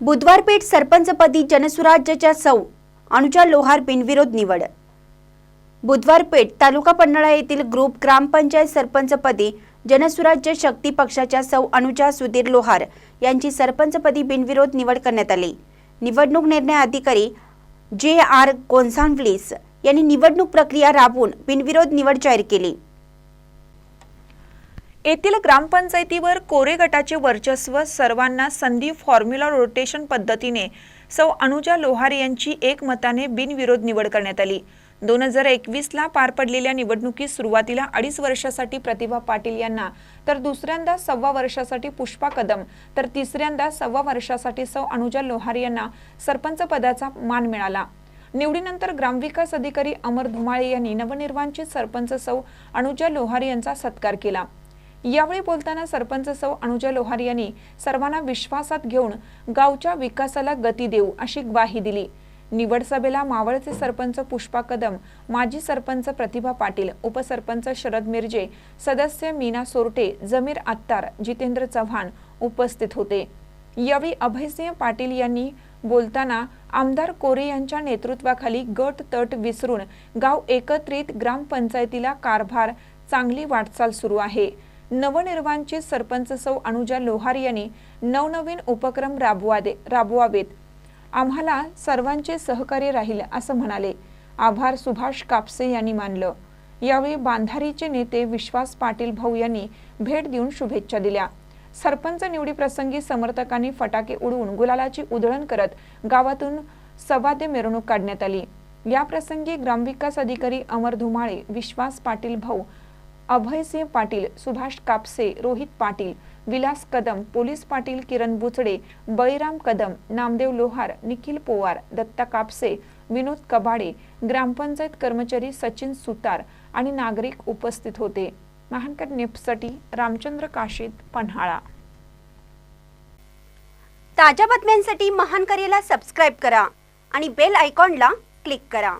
बुधवारपेठ सरपंचपदी जनसुराज्याच्या सौ अनुजा लोहार बिनविरोध निवड. बुधवारपेठ तालुका पन्हाळा येथील ग्रुप ग्रामपंचायत सरपंचपदी जनसुराज्य शक्ती पक्षाच्या सौ अनुजा सुधीर लोहार यांची सरपंचपदी बिनविरोध निवड करण्यात आली. निवडणूक निर्णय अधिकारी जे आर गोन्साल्विस यांनी निवडणूक प्रक्रिया राबवून बिनविरोध निवड जाहीर केली. येथील ग्रामपंचायतीवर कोरे गटाचे वर्चस्व सर्वांना संधी फॉर्म्युला रोटेशन पद्धतीने सौ अनुजा लोहार यांची एकमताने बिनविरोध निवड करण्यात आली. दोन हजार एकवीसला पार पडलेल्या निवडणुकीत सुरुवातीला अडीच वर्षासाठी प्रतिभा पाटील यांना तर दुसऱ्यांदा सव्वा वर्षासाठी पुष्पा कदम तर तिसऱ्यांदा सव्वा वर्षासाठी सौ अनुजा लोहार यांना सरपंच पदाचा मान मिळाला. निवडीनंतर ग्रामविकास अधिकारी अमर धुमाळे यांनी नवनिर्वाचित सरपंच सौ अनुजा लोहार यांचा सत्कार केला. यावेळी बोलताना सरपंच सौ अनुजा लोहार यांनी सर्वांना विश्वासात घेऊन गावच्या विकासाला गती देऊ अशी ग्वाही दिली. निवड सभेला मावळचे सरपंच पुष्पा कदम माजी सरपंच प्रतिभा पाटील उपसरपंच शरद मिरजे सदस्य मीना सोरटे जमीर आत्तार जितेंद्र चव्हाण उपस्थित होते. यावेळी अभयसिंह पाटील यांनी बोलताना आमदार कोरे यांच्या नेतृत्वाखाली गट तट विसरून गाव एकत्रित ग्रामपंचायतीला कारभार चांगली वाटचाल सुरू आहे. नवनिर्वांचित सरपंच सौ अनुजा लोहार यांनी नवनवीन उपक्रम राबवादे राबवावेत. आम्हाला सर्वांचे सहकार्य राहील असं म्हणाले. आभार सुभाष कापसे यांनी मानलं. यावेळी बांधारीचे नेते विश्वास पाटील भाऊ यांनी भेट देऊन शुभेच्छा दिल्या. सरपंच निवडीप्रसंगी समर्थकांनी फटाके उडवून गुलालाची उधळण करत गावातून सवाद्य मिरवणूक काढण्यात आली. याप्रसंगी ग्रामविकास अधिकारी अमर धुमाळे विश्वास पाटील भाऊ अभयसिंह पाटील सुभाष कापसे रोहित पाटील विलास कदम पोलीस पाटील किरण बुचडे बळीराम कदम नामदेव लोहार निखिल पोवार दत्ता कापसे विनोद कबाडे ग्रामपंचायत कर्मचारी सचिन सुतार आणि नागरिक उपस्थित होते. महानकर नेपसाठी रामचंद्र काशीद पन्हाळा. ताज्या बातम्यांसाठी महानकरेला सबस्क्राईब करा आणि बेल आयकॉनला क्लिक करा.